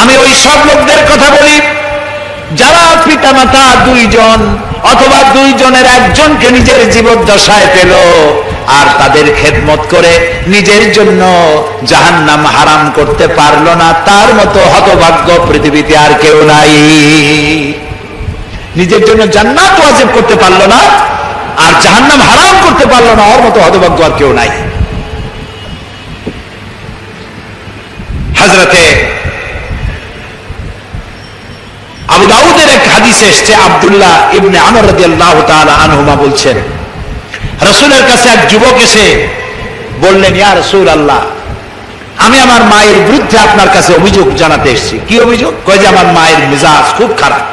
আমি ওই সব লোকদের কথা বলি। যারা পিতামাতা দুইজন অথবা দুইজনের একজনকে নিজের জীবদ্দশায় পেল আর তাদের খেদমত করে নিজের জন্য জাহান্নাম হারাম করতে পারল না, তার মতো হতভাগ্য পৃথিবীতে আর কেউ নাই। নিজের জন্য জান্নাত ওয়াজিব করতে পারল না আর জাহান্নাম হারাম করতে পারল না, ওর মতো হতভাগ্য আর কেউ নাই। হাজরতে আবু দাউদের এক হাদিসে এসছে, আব্দুল্লাহ ইবনে আমর রাদিয়াল্লাহু তাআলা আনহুমা বলছেন, রাসূলের কাছে এক যুবক এসে বললেন, ইয়া রাসূল আল্লাহ আমি আমার মায়ের বিরুদ্ধে আপনার কাছে অভিযোগ জানাতে এসেছি। কি অভিযোগ? কয় যে, আমার মায়ের মেজাজ খুব খারাপ।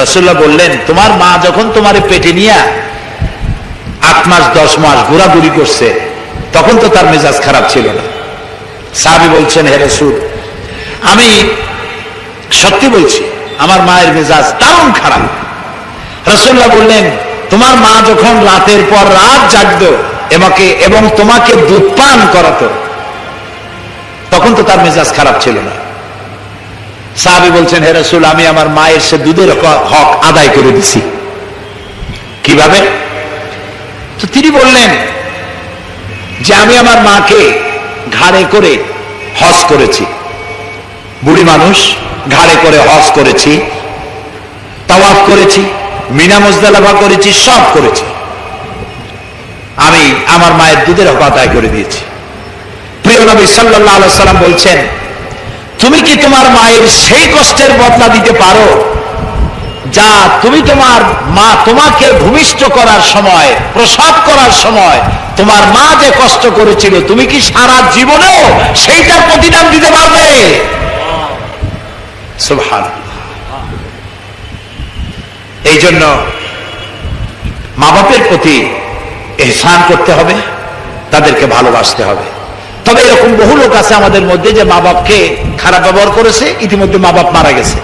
রাসূলুল্লাহ বললেন, তোমার মা যখন তোমার পেটে নিয়ে আট মাস, দশ মাস ঘোরাঘুরি করছে, তখন তো তার মেজাজ খারাপ ছিল না। সাহাবি বলছেন, হে রসুল, আমি সত্যি বলছি আমার মায়ের মেজাজ দারুণ খারাপ। রসুল্লাহ বললেন, তোমার মা যখন রাতের পর রাত জাগত এমাকে এবং তোমাকে দুধ পান করাতো, তখন তো তার মেজাজ খারাপ ছিল না। সাহাবি বলছেন, হে রসুল, আমি আমার মায়ের সে দুধের হক আদায় করে দিছি। কীভাবে? তো তিনি বললেন যে, আমি আমার মাকে ঘাড়ে করে হজ করেছি। বুড়ি মানুষ ঘাড়ে করে হজ করেছি, তাওয়াফ করেছি, মিনা মুজদালাফা করেছি, সব করেছি। আমি আমার মায়ের দুধের হক আদায় করে দিয়েছি। প্রিয় নবী আলাইহি সাল্লাম বলছেন, তুমি কি তোমার মায়ের সেই কষ্টের বদলা দিতে পারো, যা তুমি তোমার মা তোমাকে ভূমিষ্ঠ করার সময় প্রসব করার সময়, তোমার মা যে কষ্ট করেছিল, তুমি কি সারা জীবনেও সেইটার প্রতিদান দিতে পারবে? সুবহানাল্লাহ। এই জন্য মা বাপের প্রতি এহসান করতে হবে, তাদেরকে ভালোবাসতে হবে। তবে এরকম বহু লোক আছে আমাদের মধ্যে যে মা বাপকে খারাপ ব্যবহার করেছে, ইতিমধ্যে মা বাপ মারা গেছে।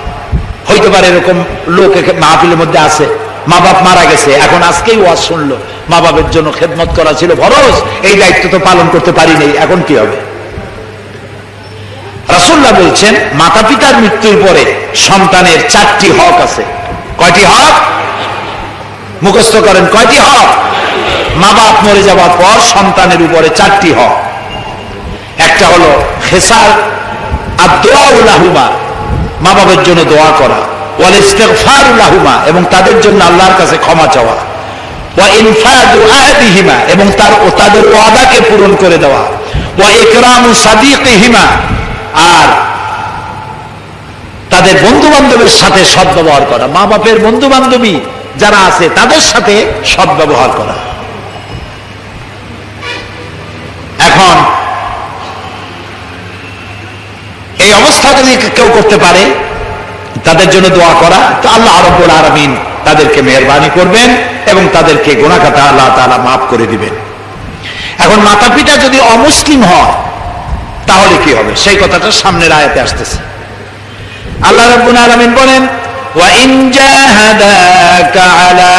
হইতে পারে এরকম লোক মাহফিলের মধ্যে আছে মা বাপ মারা গেছে, এখন আজকেই ওয়াজ শুনলো মা বাপের জন্য খেদমত করা ছিল, ফরজ। এই দায়িত্ব তো পালন করতে পারিনি এখন কি হবে? রাসুল্লাহ বলছেন মাতা পিতার মৃত্যুর পরে সন্তানের চারটি হক আছে। কয়টি হক? মুখস্থ করেন, কয়টি হক? মা বাপ মরে যাওয়ার পর সন্তানের উপরে চারটি হক। একটা হলো খেসার, আর দোয়াউলাহুমা মা বাবার জন্য দোয়া করা। ওয়াল ইস্তেগফারুলাহুমা এবং তাদের জন্য আল্লাহর কাছে ক্ষমা চাওয়া। এবং তার তাদের ওয়াদাকে পূরণ করে দেওয়া। আর তাদের বন্ধু বান্ধবের সাথে সদ্ব্যবহার করা। মা বাপের বন্ধু বান্ধবী যারা আছে, তাদের সাথে সদ্ব্যবহার করা। এখন এই অবস্থা যদি কেউ করতে পারে, তাদের জন্য দোয়া করা, তো আল্লাহ রব্বুল আলমিন তাদেরকে মেহরবানি করবেন এবং তাদেরকে গোনাকাতা আল্লাহ তাআলা মাফ করে দিবেন। এখন মাতা পিতা যদি অমুসলিম হয় তাহলে কি হবে সেই কথাটা সামনের আয়াতে আসতেছে আল্লাহ রাব্বুল আলামিন বলেন وَإِن جَاهَدَاكَ عَلَى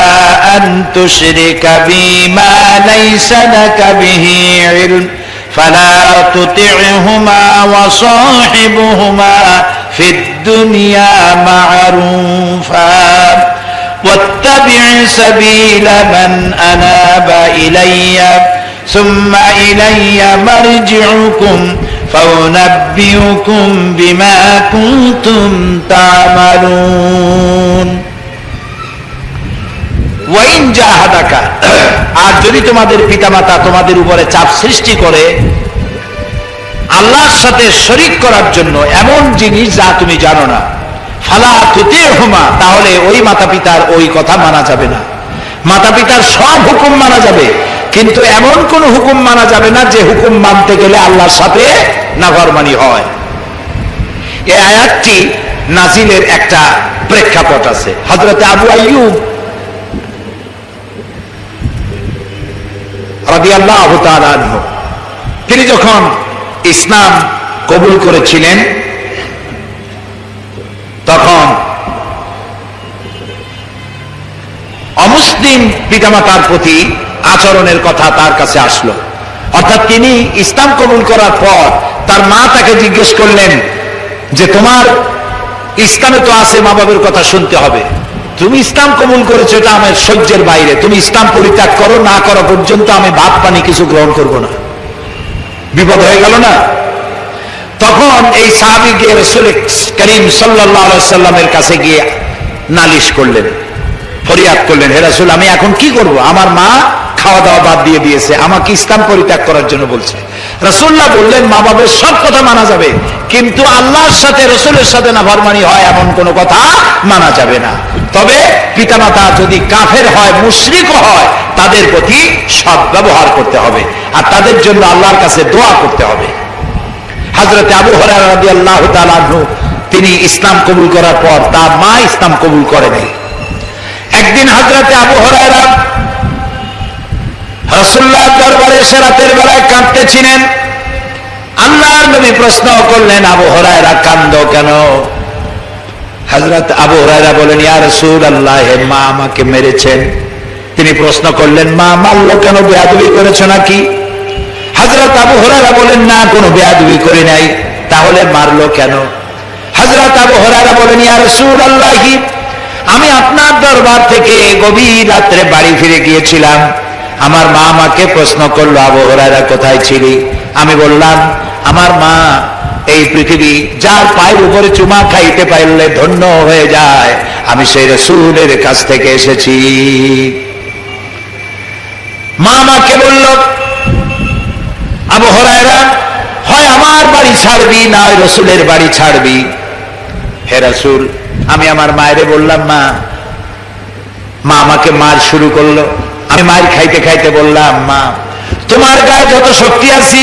أَن تُشْرِكَ بِي مَا لَيْسَ لَكَ بِهِ عِلْمٌ فَلَا تُطِعْهُمَا وَصَاحِبْهُمَا فِي الدُّنْيَا مَعْرُوفًا وَاتَّبِعْ سَبِيلَ مَنْ أَنَابَ إِلَيَّ ثُمَّ إِلَيَّ مَرْجِعُكُمْ فأنبئكم بما كنتم تعملون ওয়াইন জাহাদাকা আর যদি তোমাদের পিতামাতা তোমাদের উপরে চাপ সৃষ্টি করে আল্লাহর সাথে শরিক করার জন্য এমন জিনিস যা তুমি জানো না ফালা তুতে হুমা তাহলে ওই মাতা পিতার ওই কথা মানা যাবে না মাতা পিতার সব হুকুম মানা যাবে কিন্তু এমন কোন হুকুম মানা যাবে না যে হুকুম মানতে গেলে আল্লাহর সাথে নাফরমানি হয়। এই আয়াতটি নাজিলের একটা প্রেক্ষাপট আছে। হজরতে আবু আইয়ুব তিনি যখন ইসলাম কবুল করেছিলেন, তখন অমুসলিম পিতামাতার প্রতি আচরণের কথা তার কাছে আসলো। অর্থাৎ তিনি ইসলাম কবুল করার পর তার মা তাকে জিজ্ঞেস করলেন যে, তোমার ইসলামে তো আছে মা বাবার কথা শুনতে হবে। তুমি ইসলাম কবুল করেছ, এটা আমার সহ্যের বাইরে। তুমি ইসলাম পরিত্যাগ করো, না করো পর্যন্ত আমি ভাত পানি কিছু গ্রহণ করব না। বিপদ হয়ে গেল না? তখন এই সাহাবি গিয়ে রসুল করিম সাল্লামের কাছে গিয়ে নালিশ করলেন। ফরিয়াদ করলেন, হে রাসুল, আমি এখন কি করব? আমার মা খাওয়া দাওয়া বাদ দিয়ে দিয়েছে, আমাকে ইসলাম পরিত্যাগ করার জন্য বলছে। রসুল্লাহ বললেন, মা বাবার সব কথা মানা যাবে, কিন্তু আল্লাহর সাথে, রসুলের সাথে না ভরমানি হয় এমন কোনো কথা মানা যাবে না। তবে পিতামাতা যদি কাফের হয়, মুশরিক হয়, তাদের প্রতি সৎ ব্যবহার করতে হবে, আর তাদের জন্য আল্লাহর কাছে দোয়া করতে হবে। হাজরতে আবু রাদি আল্লাহ তিনি ইসলাম কবুল করার পর তার মা ইসলাম কবুল করে নাই। একদিন হাজরতে আবু হরারা রসুল্লাহ দরবারে এসে রাতের বেলায় কাঁদতেছিলেন। আল্লাহর নবী প্রশ্ন করলেন, আবু হরায়রা কান্দ কেন? হজরত আবু হরায়রা বলেন ইয়া রসুল আল্লাহ মা আমাকে মেরেছেন। তিনি প্রশ্ন করলেন, মা মারল কেন? বেয়াদবি করেছ নাকি? হজরত আবু হরারা বলেন না, কোনো বেয়াদবি করে নাই। তাহলে মারলো কেন? হজরত আবু হরারা বলেন ইয়া রসুল আল্লাহি আমি আপনার দরবার থেকে গভীর রাত্রে বাড়ি ফিরে গিয়েছিলাম। আমার মা আমাকে প্রশ্ন করল, আবু হরারা কোথায় ছিলি? আমি বললাম, আমার মা এই পৃথিবী, যার পায়ের উপরে চুমা খাইতে পারলে ধন্য হয়ে যায়। আমি সেই রসুলের কাছ থেকে এসেছি। মা আমাকে বলল, আবু হরায়রা, হয় আমার বাড়ি ছাড়বি, না ওই রসুলের বাড়ি ছাড়বি? হে রসুল, আমি আমার মায়েরে বললাম, মা মা আমাকে মার শুরু করল। আমি মায়ের খাইতে খাইতে বললাম, মা, তোমার গায়ে যত শক্তি আছে,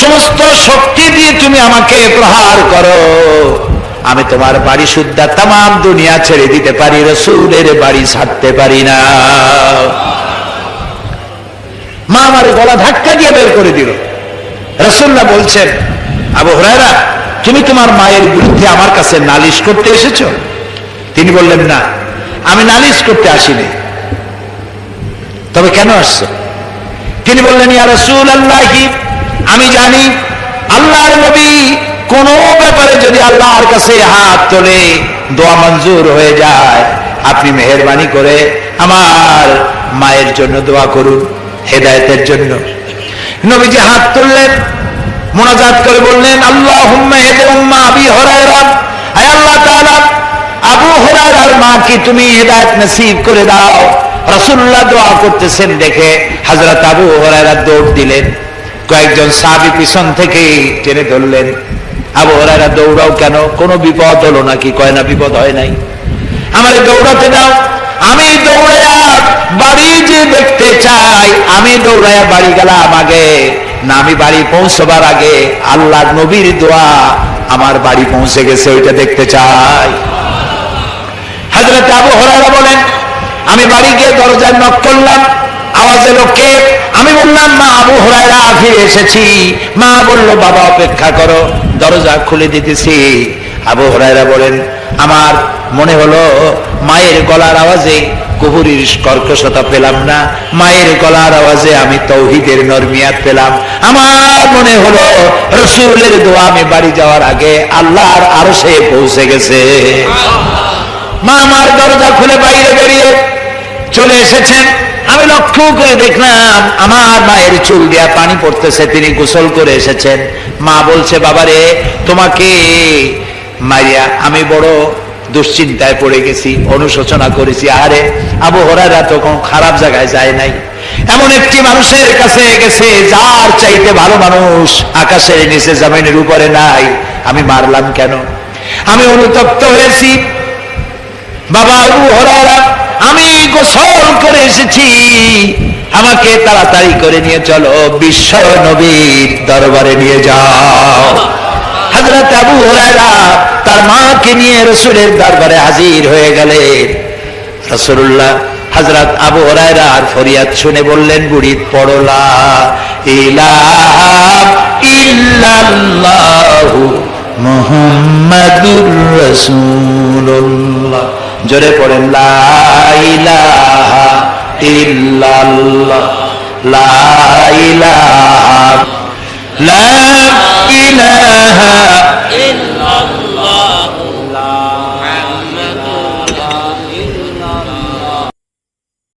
সমস্ত শক্তি দিয়ে তুমি আমাকে প্রহার করো। আমি তোমার বাড়ি শুদ্ধা তাম দুনিয়া ছেড়ে দিতে পারি, রসুলের বাড়ি ছাড়তে পারি না। মা আমার গলা ধাক্কা দিয়ে বের করে দিল। রসুল্লাহ বলছেন, আবু হরাইরা তুমি তোমার মায়ের বিরুদ্ধে আমার কাছে নালিশ করতে এসেছ? তিনি বললেন, না, আমি নালিশ করতে আসিনি। তবে কেন আসছো? তিনি বললেন, ইয়া আল্লাহি আমি জানি আল্লাহর নবী কোন ব্যাপারে যদি আল্লাহর কাছে হাত তোলে, দোয়া মঞ্জুর হয়ে যায়। আপনি মেহরবানি করে আমার মায়ের জন্য দোয়া করুন, হেদায়তের জন্য। নবীজি হাত তুললেন, মোনাজাত করে বললেন আল্লাহ আবি হরাইরাম আয় আল্লাহ তাআলা, আবু হরাইরার মাকে তুমি হেদায়েত নসিব করে দাও। রাসূলুল্লাহ দোয়া করতেছেন দেখে হযরত আবু হরাইরা দৌড় দিলেন। কয়েকজন সাহাবী পিছন থেকে টেনে ধরলেন। আবু হরাইরা দৌড়াও কেন? কোনো বিপদ হলো নাকি? কয় না, বিপদ হয় নাই। আমারে দৌড়াতে দাও। আমি দৌড়াইয়া বাড়ি যে দেখতে চাই, আমি দৌড়াইয়া বাড়ি গেলাম আগে। না, আমি বাড়ি পৌঁছবার আগে আল্লাহ নবীর দোয়া আমার বাড়ি পৌঁছে গেছে, ওইটা দেখতে চাই। হাজরত আবু হরারা বলেন আমি বাড়ি গিয়ে দরজায় নক করলাম, আওয়াজ এলো কে? আমি বললাম, মা আবু হরাইরা ফিরে এসেছি। মা বলল, বাবা, অপেক্ষা করো, দরজা খুলে দিতেছি। আবু হরাইরা বলেন, আমার মনে হলো মায়ের গলার আওয়াজে কুহুরির কর্কশতা পেলাম না। মায়ের গলার আওয়াজে আমি তৌহিদের নরমিয়াত পেলাম। আমার মনে হলো রসুলের দোয়া আমি বাড়ি যাওয়ার আগে আল্লাহর আরও সে পৌঁছে গেছে। মা আমার দরজা খুলে বাইরে বেরিয়ে এসেছেন। আমি লক্ষ্য করে দেখলাম আমার মায়ের চুল দিয়া পানি পড়তেছে, তিনি গোসল করে এসেছেন। মা বলছে বাবারে তোমাকে মারিয়া আমি বড় দুশ্চিন্তায় পড়ে গেছি, অনুশোচনা করেছি। আরে আবু হরারা তো কোনো খারাপ জায়গায় যায় নাই। এমন একটি মানুষের কাছে গেছে, যার চাইতে ভালো মানুষ আকাশের নিচে জামিনের উপরে নাই। আমি মারলাম কেন? আমি অনুতপ্ত হয়েছি। বাবা আবু হরারা আমি গোসল করে এসেছি। আমাকে তাড়াতাড়ি করে নিয়ে চলো বিশ্ব নবীর দরবারে নিয়ে যাও। হজরত আবু হরারা তার মাকে নিয়ে রসুলের দরবারে হাজির হয়ে গেলেন। রসুল্লাহ হজরত আবু হরাইরা আর ফরিয়াদ শুনে বললেন বুড়ি পড়লা ইল্লাল্লাহু মুহাম্মাদুর রাসূলুল্লাহ। জোরে পড়েন লাইলা ইল্লাল্লাহ লা ইলাহা ইল্লাল্লাহ।